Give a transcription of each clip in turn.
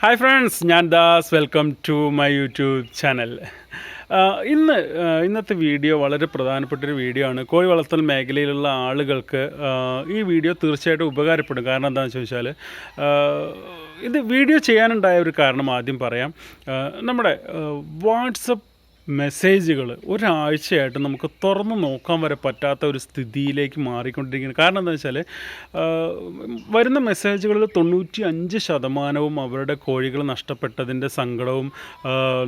Hi friends ഞാൻ Das. Welcome to my YouTube channel ഇന്ന് ഇന്നത്തെ വീഡിയോ വളരെ പ്രധാനപ്പെട്ടൊരു വീഡിയോ ആണ്. കോഴി വളർത്തൽ മേഖലയിലുള്ള ആളുകൾക്ക് ഈ വീഡിയോ തീർച്ചയായിട്ടും ഉപകാരപ്പെടും. കാരണം എന്താണെന്ന് ചോദിച്ചാൽ ഇത് വീഡിയോ ചെയ്യാനുണ്ടായ ഒരു കാരണം ആദ്യം പറയാം. നമ്മുടെ വാട്സപ്പ് മെസ്സേജുകൾ ഒരാഴ്ചയായിട്ട് നമുക്ക് തുറന്ന് നോക്കാൻ വരെ പറ്റാത്ത ഒരു സ്ഥിതിയിലേക്ക് മാറിക്കൊണ്ടിരിക്കുന്നു. കാരണം എന്താ വെച്ചാൽ വരുന്ന മെസ്സേജുകളിൽ തൊണ്ണൂറ്റി അഞ്ച് ശതമാനവും അവരുടെ കോഴികൾ നഷ്ടപ്പെട്ടതിന്റെ സങ്കടവും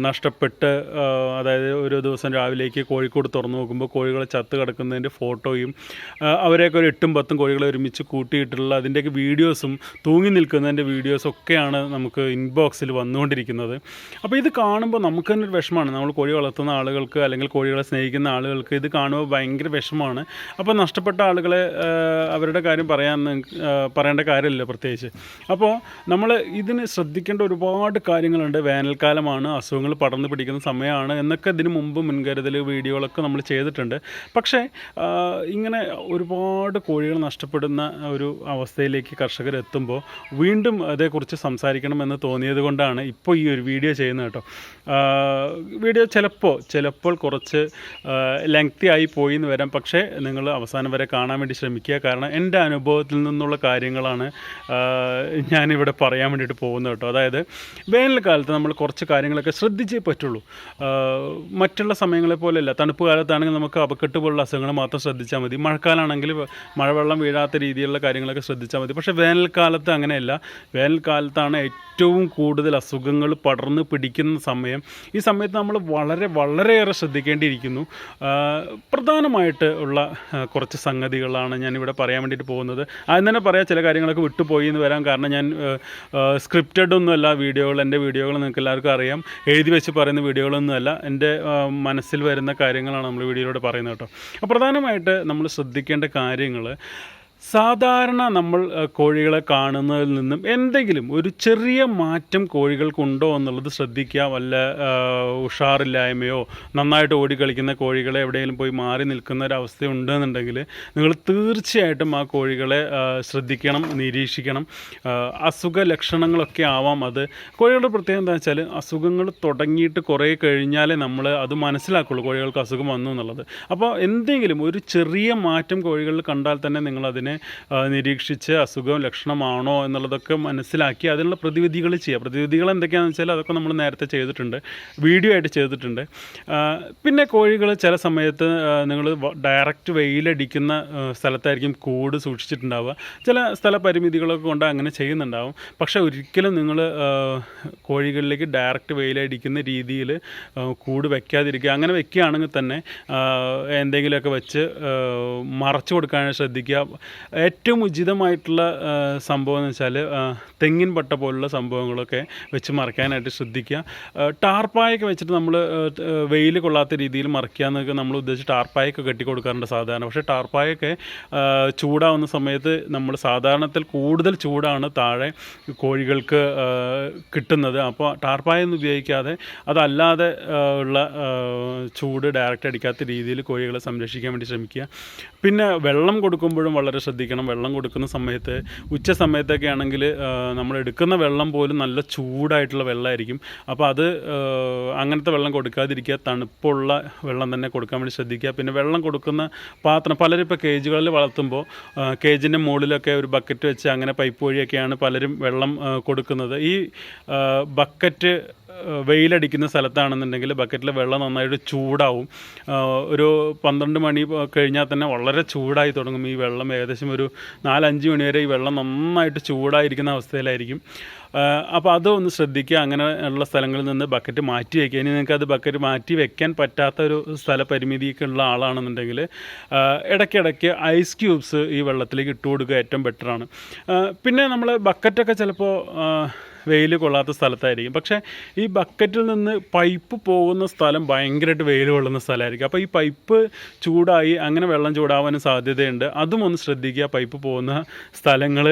നഷ്ടപ്പെട്ട് അതായത് ഒരു ദിവസം രാവിലേക്ക് കോഴിക്കോട് തുറന്നു നോക്കുമ്പോൾ കോഴികളെ ചത്ത് കിടക്കുന്നതിന്റെ ഫോട്ടോയും അവരെയൊക്കെ ഒരു എട്ടും പത്തും കോഴികളെ ഒരുമിച്ച് കൂട്ടിയിട്ടുള്ള അതിന്റെയൊക്കെ വീഡിയോസും തൂങ്ങി നിൽക്കുന്നതിന്റെ വീഡിയോസും ഒക്കെയാണ് നമുക്ക് ഇൻബോക്സിൽ വന്നുകൊണ്ടിരിക്കുന്നത്. അപ്പോൾ ഇത് കാണുമ്പോൾ നമുക്ക് തന്നെ ഒരു വിഷമമാണ്. നമ്മൾ കോഴി വളർത്തുന്ന ആളുകൾക്ക് അല്ലെങ്കിൽ കോഴികളെ സ്നേഹിക്കുന്ന ആളുകൾക്ക് ഇത് കാണുമ്പോൾ ഭയങ്കര വിഷമമാണ്. അപ്പോൾ നഷ്ടപ്പെട്ട ആളുകളെ അവരുടെ കാര്യം പറയാൻ പറയേണ്ട കാര്യമില്ല പ്രത്യേകിച്ച്. അപ്പോൾ നമ്മൾ ഇതിന് ശ്രദ്ധിക്കേണ്ട ഒരുപാട് കാര്യങ്ങളുണ്ട്. വേനൽക്കാലമാണ് അസുഖങ്ങൾ പടർന്നു പിടിക്കുന്ന സമയമാണ് എന്നൊക്കെ ഇതിന് മുമ്പ് മുൻകരുതൽ വീഡിയോകളൊക്കെ നമ്മൾ ചെയ്തിട്ടുണ്ട്. പക്ഷേ ഇങ്ങനെ ഒരുപാട് കോഴികൾ നഷ്ടപ്പെടുന്ന ഒരു അവസ്ഥയിലേക്ക് കർഷകർ എത്തുമ്പോൾ വീണ്ടും അതേക്കുറിച്ച് സംസാരിക്കണമെന്ന് തോന്നിയത് കൊണ്ടാണ് ഇപ്പോൾ ഈ ഒരു വീഡിയോ ചെയ്യുന്നത് കേട്ടോ. വീഡിയോ വീഡിയോ ചിലപ്പോൾ ചിലപ്പോൾ കുറച്ച് ലെങ്തി ആയി പോയി എന്ന് വരാം. പക്ഷേ നിങ്ങൾ അവസാനം വരെ കാണാൻ വേണ്ടി ശ്രമിക്കുക. കാരണം എന്റെ അനുഭവത്തിൽ നിന്നുള്ള കാര്യങ്ങളാണ് ഞാനിവിടെ പറയാൻ വേണ്ടിയിട്ട് പോകുന്നത് കേട്ടോ. അതായത് വേനൽക്കാലത്ത് നമ്മൾ കുറച്ച് കാര്യങ്ങളൊക്കെ ശ്രദ്ധിച്ചേ പറ്റുള്ളൂ. മറ്റുള്ള സമയങ്ങളെ പോലെയല്ല. തണുപ്പ് കാലത്താണെങ്കിൽ നമുക്ക് അപക്കെട്ട് പോലുള്ള അസുഖങ്ങൾ മാത്രം ശ്രദ്ധിച്ചാൽ മതി. മഴക്കാലാണെങ്കിൽ മഴവെള്ളം വീഴാത്ത രീതിയിലുള്ള കാര്യങ്ങളൊക്കെ ശ്രദ്ധിച്ചാൽ മതി. പക്ഷേ വേനൽക്കാലത്ത് അങ്ങനെയല്ല. വേനൽക്കാലത്താണ് ഏറ്റവും കൂടുതൽ അസുഖങ്ങൾ പടർന്ന് പിടിക്കുന്ന സമയം. ഈ സമയത്ത് നമ്മൾ വളരെ വളരെയേറെ ശ്രദ്ധിക്കേണ്ടിയിരിക്കുന്നു. പ്രധാനമായിട്ട് ഉള്ള കുറച്ച് സംഗതികളാണ് ഞാനിവിടെ പറയാൻ വേണ്ടിയിട്ട് പോകുന്നത്. ആദ്യം തന്നെ പറയാം ചില കാര്യങ്ങളൊക്കെ വിട്ടുപോയി എന്ന് വരാം കാരണം ഞാൻ സ്ക്രിപ്റ്റഡ് ഒന്നുമല്ല വീഡിയോകൾ എന്റെ വീഡിയോകൾ നിങ്ങൾക്ക് എല്ലാവർക്കും അറിയാം. എഴുതി വെച്ച് പറയുന്ന വീഡിയോകളൊന്നുമല്ല. എന്റെ മനസ്സിൽ വരുന്ന കാര്യങ്ങളാണ് നമ്മൾ വീഡിയോയിലൂടെ പറയുന്നത് കേട്ടോ. പ്രധാനമായിട്ട് നമ്മൾ ശ്രദ്ധിക്കേണ്ട കാര്യങ്ങൾ സാധാരണ നമ്മൾ കോഴികളെ കാണുന്നതിൽ നിന്നും എന്തെങ്കിലും ഒരു ചെറിയ മാറ്റം കോഴികൾക്കുണ്ടോ എന്നുള്ളത് ശ്രദ്ധിക്കുക. വല്ല ഉഷാറില്ലായ്മയോ നന്നായിട്ട് ഓടിക്കളിക്കുന്ന കോഴികളെ എവിടെയെങ്കിലും പോയി മാറി നിൽക്കുന്ന ഒരു അവസ്ഥ ഉണ്ടെന്നുണ്ടെങ്കിൽ നിങ്ങൾ തീർച്ചയായിട്ടും ആ കോഴികളെ ശ്രദ്ധിക്കണം നിരീക്ഷിക്കണം. അസുഖ ലക്ഷണങ്ങളൊക്കെ ആവാം അത്. കോഴികളുടെ പ്രത്യേകത എന്താ വെച്ചാൽ അസുഖങ്ങൾ തുടങ്ങിയിട്ട് കുറേ കഴിഞ്ഞാലേ നമ്മൾ അത് മനസ്സിലാക്കുള്ളൂ കോഴികൾക്ക് അസുഖം വന്നു എന്നുള്ളത്. അപ്പോൾ എന്തെങ്കിലും ഒരു ചെറിയ മാറ്റം കോഴികളിൽ കണ്ടാൽ തന്നെ നിങ്ങൾ അതിനെ നിരീക്ഷിച്ച് അസുഖം ലക്ഷണമാണോ എന്നുള്ളതൊക്കെ മനസ്സിലാക്കി അതിനുള്ള പ്രതിവിധികൾ ചെയ്യുക. പ്രതിവിധികൾ എന്തൊക്കെയാണെന്ന് വെച്ചാൽ അതൊക്കെ നമ്മൾ നേരത്തെ ചെയ്തിട്ടുണ്ട്. വീഡിയോ ആയിട്ട് ചെയ്തിട്ടുണ്ട്. പിന്നെ കോഴികൾ ചില സമയത്ത് നിങ്ങൾ ഡയറക്റ്റ് വെയിലടിക്കുന്ന സ്ഥലത്തായിരിക്കും കൂട് സൂക്ഷിച്ചിട്ടുണ്ടാവുക. ചില സ്ഥല പരിമിതികളൊക്കെ കൊണ്ട് അങ്ങനെ ചെയ്യുന്നുണ്ടാവും. പക്ഷേ ഒരിക്കലും നിങ്ങൾ കോഴികളിലേക്ക് ഡയറക്റ്റ് വെയിലടിക്കുന്ന രീതിയിൽ കൂട് വെക്കാതിരിക്കുക. അങ്ങനെ വെക്കുകയാണെങ്കിൽ തന്നെ എന്തെങ്കിലുമൊക്കെ വെച്ച് മറച്ചു കൊടുക്കാൻ ശ്രദ്ധിക്കുക. ഏറ്റവും ഉചിതമായിട്ടുള്ള സംഭവം എന്ന് വെച്ചാൽ തെങ്ങിൻ പട്ട പോലുള്ള സംഭവങ്ങളൊക്കെ വെച്ച് മറയ്ക്കാനായിട്ട് ശ്രദ്ധിക്കുക. ടാർപ്പായൊക്കെ വെച്ചിട്ട് നമ്മൾ വെയിൽ കൊള്ളാത്ത രീതിയിൽ മറയ്ക്കുക എന്നൊക്കെ നമ്മൾ ഉദ്ദേശിച്ച് ടാർപ്പായൊക്കെ കെട്ടിക്കൊടുക്കാറുണ്ട് സാധാരണ. പക്ഷേ ടാർപ്പായൊക്കെ ചൂടാവുന്ന സമയത്ത് നമ്മൾ സാധാരണത്തിൽ കൂടുതൽ ചൂടാണ് താഴെ കോഴികൾക്ക് കിട്ടുന്നത്. അപ്പോൾ ടാർപ്പായൊന്നും ഉപയോഗിക്കാതെ അതല്ലാതെ ഉള്ള ചൂട് ഡയറക്റ്റ് അടിക്കാത്ത രീതിയിൽ കോഴികളെ സംരക്ഷിക്കാൻ വേണ്ടി ശ്രമിക്കുക. പിന്നെ വെള്ളം കൊടുക്കുമ്പോഴും വളരെ ശ്രദ്ധിക്കണം. വെള്ളം കൊടുക്കുന്ന സമയത്ത് ഉച്ച സമയത്തൊക്കെ ആണെങ്കിൽ നമ്മൾ എടുക്കുന്ന വെള്ളം പോലും നല്ല ചൂടായിട്ടുള്ള വെള്ളമായിരിക്കും അപ്പോൾ അത് അങ്ങനത്തെ വെള്ളം കൊടുക്കാതിരിക്കുക തണുപ്പുള്ള വെള്ളം തന്നെ കൊടുക്കാൻ വേണ്ടി ശ്രദ്ധിക്കുക. പിന്നെ വെള്ളം കൊടുക്കുന്ന പാത്രം പലരും ഇപ്പോൾ കേജുകളിൽ വളർത്തുമ്പോൾ കേജിന്റെ മുകളിലൊക്കെ ഒരു ബക്കറ്റ് വെച്ച് അങ്ങനെ പൈപ്പ് വഴിയൊക്കെയാണ് പലരും വെള്ളം കൊടുക്കുന്നത്. ഈ ബക്കറ്റ് വെയിലടിക്കുന്ന സ്ഥലത്താണെന്നുണ്ടെങ്കിൽ ബക്കറ്റിൽ വെള്ളം നന്നായിട്ട് ചൂടാവും. ഒരു പന്ത്രണ്ട് മണി കഴിഞ്ഞാൽ തന്നെ വളരെ ചൂടായി തുടങ്ങും. ഈ വെള്ളം ഏകദേശം ഒരു നാലഞ്ച് മണി വരെ ഈ വെള്ളം നന്നായിട്ട് ചൂടായിരിക്കുന്ന അവസ്ഥയിലായിരിക്കും. അപ്പോൾ അതൊന്ന് ശ്രദ്ധിക്കുക. അങ്ങനെ ഉള്ള സ്ഥലങ്ങളിൽ നിന്ന് ബക്കറ്റ് മാറ്റി വയ്ക്കുക ഇനി നിങ്ങൾക്ക് ബക്കറ്റ് മാറ്റി വെക്കാൻ പറ്റാത്ത ഒരു സ്ഥല പരിമിതിയൊക്കെ ഉള്ള ആളാണെന്നുണ്ടെങ്കിൽ ഇടയ്ക്കിടയ്ക്ക് ഐസ് ക്യൂബ്സ് ഈ വെള്ളത്തിലേക്ക് ഇട്ട് കൊടുക്കുക ഏറ്റവും ബെറ്ററാണ്. പിന്നെ നമ്മൾ ബക്കറ്റൊക്കെ ചിലപ്പോൾ വെയിൽ കൊള്ളാത്ത സ്ഥലത്തായിരിക്കും. പക്ഷേ ഈ ബക്കറ്റിൽ നിന്ന് പൈപ്പ് പോകുന്ന സ്ഥലം ഭയങ്കരമായിട്ട് വെയിൽ കൊള്ളുന്ന സ്ഥലമായിരിക്കും. അപ്പോൾ ഈ പൈപ്പ് ചൂടായി അങ്ങനെ വെള്ളം ചൂടാവാനും സാധ്യതയുണ്ട്. അതും ഒന്ന് ശ്രദ്ധിക്കുക പൈപ്പ് പോകുന്ന സ്ഥലങ്ങൾ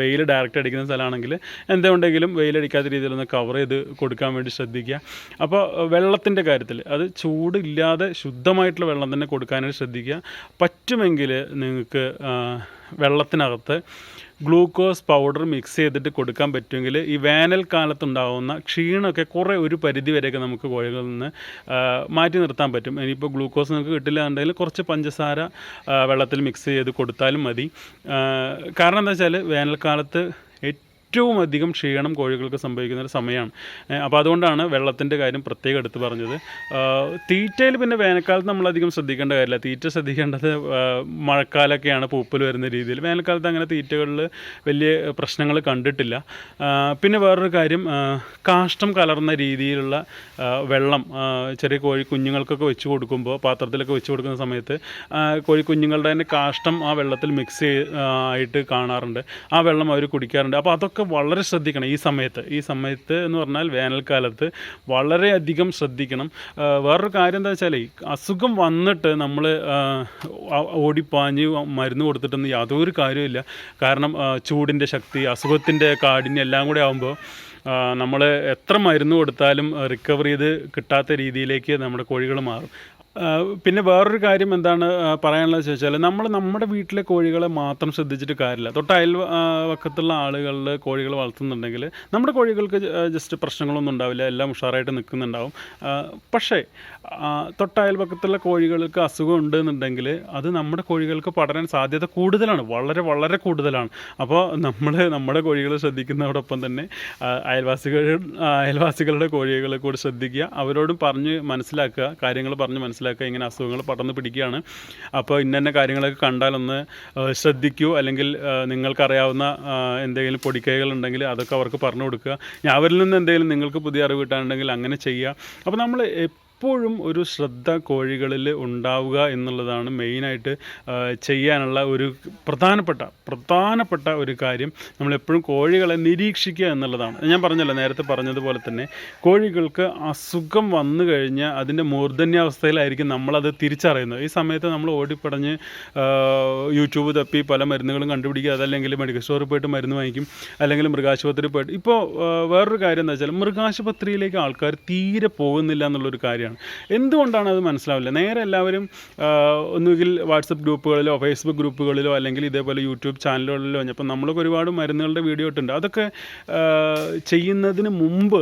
വെയിൽ ഡയറക്റ്റ് അടിക്കുന്ന സ്ഥലമാണെങ്കിൽ എന്തുകൊണ്ടെങ്കിലും വെയിലടിക്കാത്ത രീതിയിലൊന്ന് കവർ ചെയ്ത് കൊടുക്കാൻ വേണ്ടി ശ്രദ്ധിക്കുക. അപ്പോൾ വെള്ളത്തിന്റെ കാര്യത്തിൽ അത് ചൂടില്ലാതെ ശുദ്ധമായിട്ടുള്ള വെള്ളം തന്നെ കൊടുക്കാനായിട്ട് ശ്രദ്ധിക്കുക. പറ്റുമെങ്കിൽ നിങ്ങൾക്ക് വെള്ളത്തിനകത്ത് ഗ്ലൂക്കോസ് പൗഡർ മിക്സ് ചെയ്തിട്ട് കൊടുക്കാൻ പറ്റുമെങ്കിൽ ഈ വേനൽക്കാലത്തുണ്ടാകുന്ന ക്ഷീണമൊക്കെ കുറേ ഒരു പരിധി വരെയൊക്കെ നമുക്ക് കോഴികളിൽ നിന്ന് മാറ്റി നിർത്താൻ പറ്റും. ഇനിയിപ്പോൾ ഗ്ലൂക്കോസ് നിങ്ങൾക്ക് കിട്ടില്ല എന്നുണ്ടെങ്കിൽ കുറച്ച് പഞ്ചസാര വെള്ളത്തിൽ മിക്സ് ചെയ്ത് കൊടുത്താലും മതി. കാരണം എന്താ വെച്ചാൽ വേനൽക്കാലത്ത് ഏറ്റവും അധികം ക്ഷീണം കോഴികൾക്ക് സംഭവിക്കുന്ന ഒരു സമയമാണ്. അപ്പോൾ അതുകൊണ്ടാണ് വെള്ളത്തിന്റെ കാര്യം പ്രത്യേകം എടുത്തു പറഞ്ഞത്. തീറ്റയിൽ പിന്നെ വേനൽക്കാലത്ത് നമ്മൾ അധികം ശ്രദ്ധിക്കേണ്ട കാര്യമില്ല. തീറ്റ ശ്രദ്ധിക്കേണ്ടത് മഴക്കാലൊക്കെയാണ് പൂപ്പൽ വരുന്ന രീതിയിൽ. വേനൽക്കാലത്ത് അങ്ങനെ തീറ്റകളിൽ വലിയ പ്രശ്നങ്ങൾ കണ്ടിട്ടില്ല. പിന്നെ വേറൊരു കാര്യം കാഷ്ടം കലർന്ന രീതിയിലുള്ള വെള്ളം ചെറിയ കോഴി കുഞ്ഞുങ്ങൾക്കൊക്കെ വെച്ച് കൊടുക്കുമ്പോൾ പാത്രത്തിലൊക്കെ വെച്ച് കൊടുക്കുന്ന സമയത്ത് കോഴി കുഞ്ഞുങ്ങളുടെ തന്നെ കാഷ്ടം ആ വെള്ളത്തിൽ മിക്സ് ആയിട്ട് കാണാറുണ്ട്. ആ വെള്ളം അവർ കുടിക്കാറുണ്ട്. അപ്പോൾ അതൊക്കെ വളരെ ശ്രദ്ധിക്കണം ഈ സമയത്ത്. ഈ സമയത്ത് എന്ന് പറഞ്ഞാൽ വേനൽക്കാലത്ത് വളരെയധികം ശ്രദ്ധിക്കണം. വേറൊരു കാര്യം എന്താ വെച്ചാൽ അസുഖം വന്നിട്ട് നമ്മൾ ഓടിപ്പാഞ്ഞ് മരുന്ന് കൊടുത്തിട്ടൊന്നും യാതൊരു കാര്യമില്ല കാരണം ചൂടിന്റെ ശക്തി അസുഖത്തിന്റെ കാഠിന്യം എല്ലാം കൂടെ ആകുമ്പോൾ നമ്മൾ എത്ര മരുന്ന് കൊടുത്താലും റിക്കവർ ചെയ്ത് കിട്ടാത്ത രീതിയിലേക്ക് നമ്മുടെ കോഴികൾ മാറും. പിന്നെ വേറൊരു കാര്യം എന്താണ് പറയാനുള്ളത് ചോദിച്ചാൽ നമ്മൾ നമ്മുടെ വീട്ടിലെ കോഴികളെ മാത്രം ശ്രദ്ധിച്ചിട്ട് കാര്യമില്ല. തൊട്ട് അയൽ വക്കത്തുള്ള ആളുകളിൽ കോഴികൾ വളർത്തുന്നുണ്ടെങ്കിൽ നമ്മുടെ കോഴികൾക്ക് ജസ്റ്റ് പ്രശ്നങ്ങളൊന്നും ഉണ്ടാവില്ല. എല്ലാം ഉഷാറായിട്ട് നിൽക്കുന്നുണ്ടാവും പക്ഷേ തൊട്ട് അയൽപക്കത്തുള്ള കോഴികൾക്ക് അസുഖം ഉണ്ടെന്നുണ്ടെങ്കിൽ അത് നമ്മുടെ കോഴികൾക്ക് പടരാൻ സാധ്യത കൂടുതലാണ്. വളരെ വളരെ കൂടുതലാണ്. അപ്പോൾ നമ്മൾ നമ്മുടെ കോഴികൾ ശ്രദ്ധിക്കുന്നതോടൊപ്പം തന്നെ അയൽവാസികൾ അയൽവാസികളുടെ കോഴികളെ കൂടി ശ്രദ്ധിക്കുക. അവരോടും പറഞ്ഞ് മനസ്സിലാക്കുക. കാര്യങ്ങൾ പറഞ്ഞ് മനസ്സിലാക്കുക. ഇങ്ങനെ അസുഖങ്ങൾ പടർന്ന് പിടിക്കുകയാണ്. അപ്പോൾ ഇന്ന കാര്യങ്ങളൊക്കെ കണ്ടാലൊന്ന് ശ്രദ്ധിക്കൂ. അല്ലെങ്കിൽ നിങ്ങൾക്കറിയാവുന്ന എന്തെങ്കിലും പൊടിക്കൈകൾ ഉണ്ടെങ്കിൽ അതൊക്കെ അവർക്ക് പറഞ്ഞു കൊടുക്കുക. അവരിൽ നിന്ന് എന്തെങ്കിലും നിങ്ങൾക്ക് പുതിയ അറിവ് കിട്ടാനുണ്ടെങ്കിൽ അങ്ങനെ ചെയ്യുക. അപ്പോൾ നമ്മൾ എപ്പോഴും ഒരു ശ്രദ്ധ കോഴികളിൽ ഉണ്ടാവുക എന്നുള്ളതാണ് മെയിനായിട്ട് ചെയ്യാനുള്ള ഒരു പ്രധാനപ്പെട്ട പ്രധാനപ്പെട്ട ഒരു കാര്യം. നമ്മളെപ്പോഴും കോഴികളെ നിരീക്ഷിക്കുക എന്നുള്ളതാണ്. ഞാൻ പറഞ്ഞല്ലോ നേരത്തെ പറഞ്ഞതുപോലെ തന്നെ കോഴികൾക്ക് അസുഖം വന്നു കഴിഞ്ഞാൽ അതിന്റെ മൂർധന്യാവസ്ഥയിലായിരിക്കും നമ്മളത് തിരിച്ചറിയുന്നത്. ഈ സമയത്ത് നമ്മൾ ഓടിപ്പടഞ്ഞ് യൂട്യൂബ് തപ്പി പല മരുന്നുകളും കണ്ടുപിടിക്കുക അതല്ലെങ്കിൽ മെഡിക്കൽ സ്റ്റോറിൽ പോയിട്ട് മരുന്ന് വാങ്ങിക്കും അല്ലെങ്കിൽ മൃഗാശുപത്രിയിൽ പോയിട്ട്. ഇപ്പോൾ വേറൊരു കാര്യം എന്താ വെച്ചാൽ മൃഗാശുപത്രിയിലേക്ക് ആൾക്കാർ തീരെ പോകുന്നില്ല എന്നുള്ളൊരു കാര്യമാണ്. എന്തുകൊണ്ടാണ് അത് മനസ്സിലാവില്ല? നേരെ എല്ലാവരും ഒന്നുകിൽ വാട്സപ്പ് ഗ്രൂപ്പുകളിലോ ഫേസ്ബുക്ക് ഗ്രൂപ്പുകളിലോ അല്ലെങ്കിൽ ഇതേപോലെ യൂട്യൂബ് ചാനലുകളിലോ അപ്പം നമ്മളൊക്കെ ഒരുപാട് മരുന്നുകളുടെ വീഡിയോ ഇട്ടുണ്ട് അതൊക്കെ ചെയ്യുന്നതിന് മുമ്പ്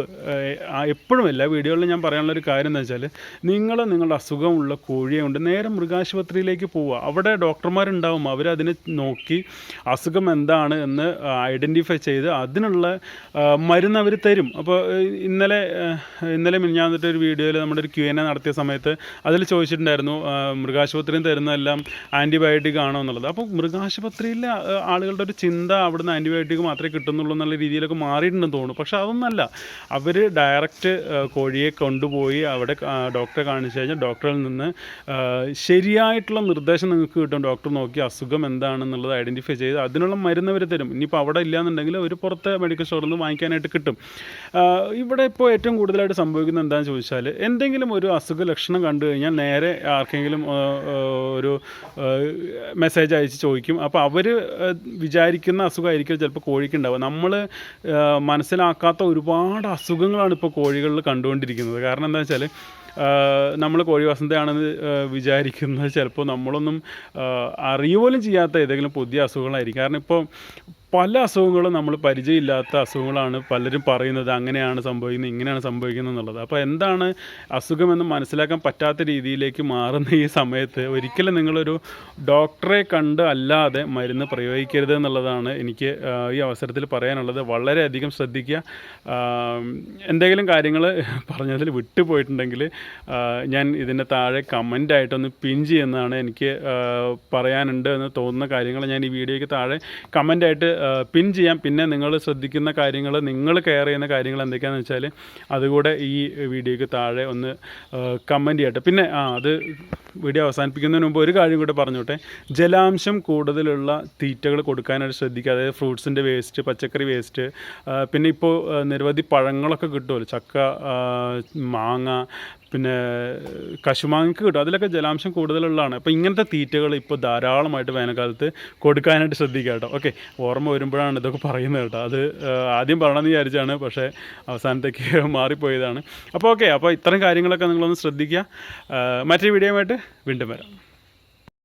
എപ്പോഴും എല്ലാ വീഡിയോകളിലും ഞാൻ പറയാനുള്ള ഒരു കാര്യം എന്താ വെച്ചാൽ നിങ്ങൾ നിങ്ങളുടെ അസുഖമുള്ള കോഴിയെ കൊണ്ട് നേരെ മൃഗാശുപത്രിയിലേക്ക് പോവുക. അവിടെ ഡോക്ടർമാരുണ്ടാവും. അവരതിനെ നോക്കി അസുഖം എന്താണ് എന്ന് ഐഡന്റിഫൈ ചെയ്ത് അതിനുള്ള മരുന്ന് അവർ തരും. അപ്പോൾ ഇന്നലെ ഇന്നലെ ഇന്നലെ മിനിഞ്ഞാന്നിട്ടൊരു വീഡിയോയിൽ നമ്മുടെ ഒരു ക്യു എൻ എ നടത്തിയ സമയത്ത് അതിൽ ചോദിച്ചിട്ടുണ്ടായിരുന്നു മൃഗാശുപത്രിയിൽ തരുന്നതെല്ലാം ആന്റിബയോട്ടിക് ആണോ എന്നുള്ളത്. അപ്പോൾ മൃഗാശുപത്രിയിലെ ആളുകളുടെ ഒരു ചിന്ത അവിടുന്ന് ആന്റിബയോട്ടിക് മാത്രമേ കിട്ടുന്നുള്ളൂ എന്നുള്ള രീതിയിലൊക്കെ മാറിയിട്ടുണ്ടെന്ന് തോന്നുന്നു. പക്ഷേ അതൊന്നല്ല. അവർ ഡയറക്റ്റ് കോഴിയെ കൊണ്ടുപോയി അവിടെ ഡോക്ടറെ കാണിച്ചു കഴിഞ്ഞാൽ ഡോക്ടറിൽ നിന്ന് ശരിയായിട്ടുള്ള നിർദ്ദേശം നിങ്ങൾക്ക് കിട്ടും. ഡോക്ടർ നോക്കി അസുഖം എന്താണെന്നുള്ളത് ഐഡന്റിഫൈ ചെയ്ത് അതിനുള്ള മരുന്ന് അവർ തരും. ഇനിയിപ്പോൾ അവിടെ ഇല്ലയെന്നുണ്ടെങ്കിൽ അവർ പുറത്തെ മെഡിക്കൽ സ്റ്റോറിൽ നിന്ന് വാങ്ങിക്കാനായിട്ട് കിട്ടും. ഇവിടെ ഇപ്പോൾ ഏറ്റവും കൂടുതലായിട്ട് സംഭവിക്കുന്നത് എന്താണെന്ന് ചോദിച്ചാൽ എന്തെങ്കിലും ഒരു അസുഖ ലക്ഷണം കണ്ടു കഴിഞ്ഞാൽ നേരെ ആർക്കെങ്കിലും ഒരു മെസ്സേജ് അയച്ച് ചോദിക്കും. അപ്പോൾ അവർ വിചാരിക്കുന്ന അസുഖമായിരിക്കും ചിലപ്പോൾ കോഴിക്കുണ്ടാവുക. നമ്മൾ മനസ്സിലാക്കാത്ത ഒരുപാട് അസുഖങ്ങളാണ് ഇപ്പോൾ കോഴികളിൽ കണ്ടുകൊണ്ടിരിക്കുന്നത്. കാരണം എന്താ വെച്ചാൽ നമ്മൾ കോഴി വസന്തയാണെന്ന് വിചാരിക്കുന്നത് ചിലപ്പോൾ നമ്മളൊന്നും അറിയുപോലും പോലും ചെയ്യാത്ത ഏതെങ്കിലും പുതിയ അസുഖങ്ങളായിരിക്കും. കാരണം ഇപ്പോൾ പല അസുഖങ്ങളും നമ്മൾ പരിചയമില്ലാത്ത അസുഖങ്ങളാണ് പലരും പറയുന്നത് അങ്ങനെയാണ് സംഭവിക്കുന്നത് ഇങ്ങനെയാണ് സംഭവിക്കുന്നത് എന്നുള്ളത്. അപ്പോൾ എന്താണ് അസുഖമെന്ന് മനസ്സിലാക്കാൻ പറ്റാത്ത രീതിയിലേക്ക് മാറുന്ന ഈ സമയത്ത് ഒരിക്കലും നിങ്ങളൊരു ഡോക്ടറെ കണ്ട് അല്ലാതെ മരുന്ന് പ്രയോഗിക്കരുത് എന്നുള്ളതാണ് എനിക്ക് ഈ അവസരത്തിൽ പറയാനുള്ളത്. വളരെയധികം ശ്രദ്ധിക്കുക. എന്തെങ്കിലും കാര്യങ്ങൾ പറഞ്ഞതിൽ വിട്ടുപോയിട്ടുണ്ടെങ്കിൽ ഞാൻ ഇതിന്റെ താഴെ കമന്റായിട്ടൊന്ന് പിൻ ചെയ്യുന്നതാണ് എനിക്ക് പറയാനുണ്ട് എന്ന് തോന്നുന്ന കാര്യങ്ങൾ ഞാൻ ഈ വീഡിയോയ്ക്ക് താഴെ കമന്റായിട്ട് പിൻ ചെയ്യാം. പിന്നെ നിങ്ങൾ ശ്രദ്ധിക്കുന്ന കാര്യങ്ങൾ നിങ്ങൾ കെയർ ചെയ്യുന്ന കാര്യങ്ങൾ എന്തൊക്കെയാണെന്ന് വെച്ചാൽ അതുകൂടെ ഈ വീഡിയോയ്ക്ക് താഴെ ഒന്ന് കമന്റ് ചെയ്യട്ടെ. പിന്നെ ആ അത് വീഡിയോ അവസാനിപ്പിക്കുന്നതിന് മുമ്പ് ഒരു കാര്യം കൂടെ പറഞ്ഞോട്ടെ. ജലാംശം കൂടുതലുള്ള തീറ്റകൾ കൊടുക്കാനായിട്ട് ശ്രദ്ധിക്കുക. അതായത് ഫ്രൂട്ട്സിന്റെ വേസ്റ്റ് പച്ചക്കറി വേസ്റ്റ് പിന്നെ ഇപ്പോൾ നിരവധി പഴങ്ങളൊക്കെ കിട്ടുമല്ലോ. ചക്ക മാങ്ങ പിന്നെ കശുമാങ്ങക്ക് കിട്ടും. അതിലൊക്കെ ജലാംശം കൂടുതലുള്ളതാണ്. അപ്പോൾ ഇങ്ങനത്തെ തീറ്റകൾ ഇപ്പോൾ ധാരാളമായിട്ട് വേനൽക്കാലത്ത് കൊടുക്കാനായിട്ട് ശ്രദ്ധിക്കുക കേട്ടോ. ഓക്കെ ഓർമ്മ വരുമ്പോഴാണ് ഇതൊക്കെ പറയുന്നത് കേട്ടോ. അത് ആദ്യം പറയണമെന്ന് വിചാരിച്ചാണ് പക്ഷേ അവസാനത്തേക്ക് മാറിപ്പോയതാണ്. അപ്പോൾ ഓക്കെ അപ്പോൾ ഇത്തരം കാര്യങ്ങളൊക്കെ നിങ്ങളൊന്ന് ശ്രദ്ധിക്കുക. മറ്റൊരു വീഡിയോയുമായിട്ട് വീണ്ടും വരാം.